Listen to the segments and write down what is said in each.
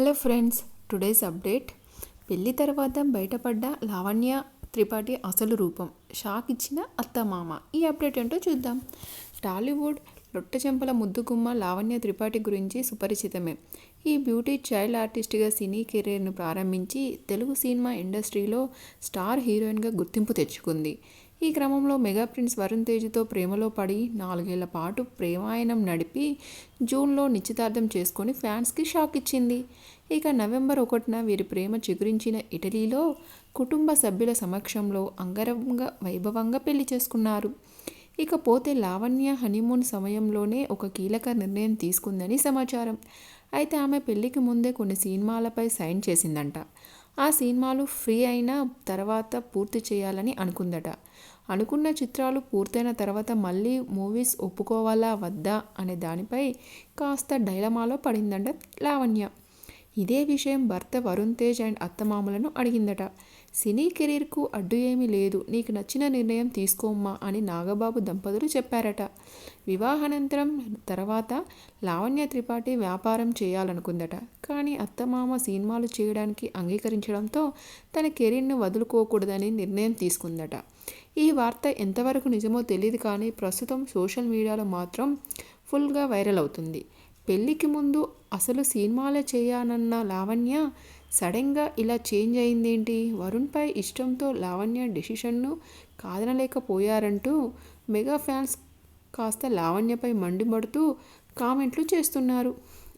Hello friends today's update. పెళ్ళి తర్వాత బయటపడ్డ లావణ్య త్రిపాఠి అసలు రూపం. షాక్ ఇచ్చిన అత్తమామ. ఈ అప్డేట్ ఏంటో చూద్దాం. టాలీవుడ్ లొట్టచెంపల ముద్దుగుమ్మ లావణ్య త్రిపాఠి గురించి సుపరిచితమే. ఈ బ్యూటీ చైల్డ్ ఆర్టిస్ట్గా సినీ కెరీర్ను ప్రారంభించి తెలుగు సినిమా ఇండస్ట్రీలో స్టార్ హీరోయిన్గా గుర్తింపు తెచ్చుకుంది. ఈ క్రమంలో మెగా ప్రిన్స్ వరుణ్ తేజ్తో ప్రేమలో పడి నాలుగేళ్ళ పాటు ప్రేమాయణం నడిపి జూన్లో నిశ్చితార్థం చేసుకొని ఫ్యాన్స్కి షాక్ ఇచ్చింది. ఇక నవంబర్ ఒకటిన వీరి ప్రేమ చిగురించిన ఇటలీలో కుటుంబ సభ్యుల సమక్షంలో అంగరంగ వైభవంగా పెళ్ళి చేసుకున్నారు. ఇకపోతే లావణ్య హనీమూన్ సమయంలోనే ఒక కీలక నిర్ణయం తీసుకుందని సమాచారం. అయితే ఆమె పెళ్ళికి ముందే కొన్ని సినిమాలపై సైన్ చేసిందంట. ఆ సినిమాలు ఫ్రీ అయిన తర్వాత పూర్తి చేయాలని అనుకుందట. అనుకున్న చిత్రాలు పూర్తయిన తర్వాత మళ్ళీ మూవీస్ ఒప్పుకోవాలా వద్దా అనే దానిపై కాస్త డైలమాలో పడిందంట లావణ్య. ఇదే విషయం భర్త వరుణ్ తేజ్ అండ్ అత్తమామలను అడిగిందట. సినీ కెరీర్కు అడ్డు ఏమీ లేదు. నీకు నచ్చిన నిర్ణయం తీసుకోమ్మా అని నాగబాబు దంపతులు చెప్పారట. వివాహానంతరం తర్వాత లావణ్య త్రిపాఠి వ్యాపారం చేయాలనుకుందట. కానీ అత్తమామ సినిమాలు చేయడానికి అంగీకరించడంతో తన కెరీర్ను వదులుకోకూడదని నిర్ణయం తీసుకుందట. ఈ వార్త ఎంతవరకు నిజమో తెలియదు కానీ ప్రస్తుతం సోషల్ మీడియాలో మాత్రం ఫుల్గా వైరల్ అవుతుంది. పెళ్ళికి ముందు అసలు సినిమాలే చేయానన్న లావణ్య సడన్గా ఇలా చేంజ్ అయిందేంటి? వరుణ్పై ఇష్టంతో లావణ్య డెసిషన్ను కాదనలేకపోయారంటూ మెగా ఫ్యాన్స్ కాస్త లావణ్యపై మండిపడుతూ కామెంట్లు చేస్తున్నారు.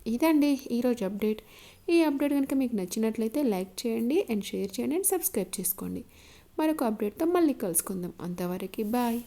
ఇదండి ఈరోజు అప్డేట్. ఈ అప్డేట్ కనుక మీకు నచ్చినట్లయితే లైక్ చేయండి అండ్ షేర్ చేయండి అండ్ సబ్స్క్రైబ్ చేసుకోండి. మరొక అప్డేట్తో మళ్ళీ కలుసుకుందాం. అంతవరకు బాయ్.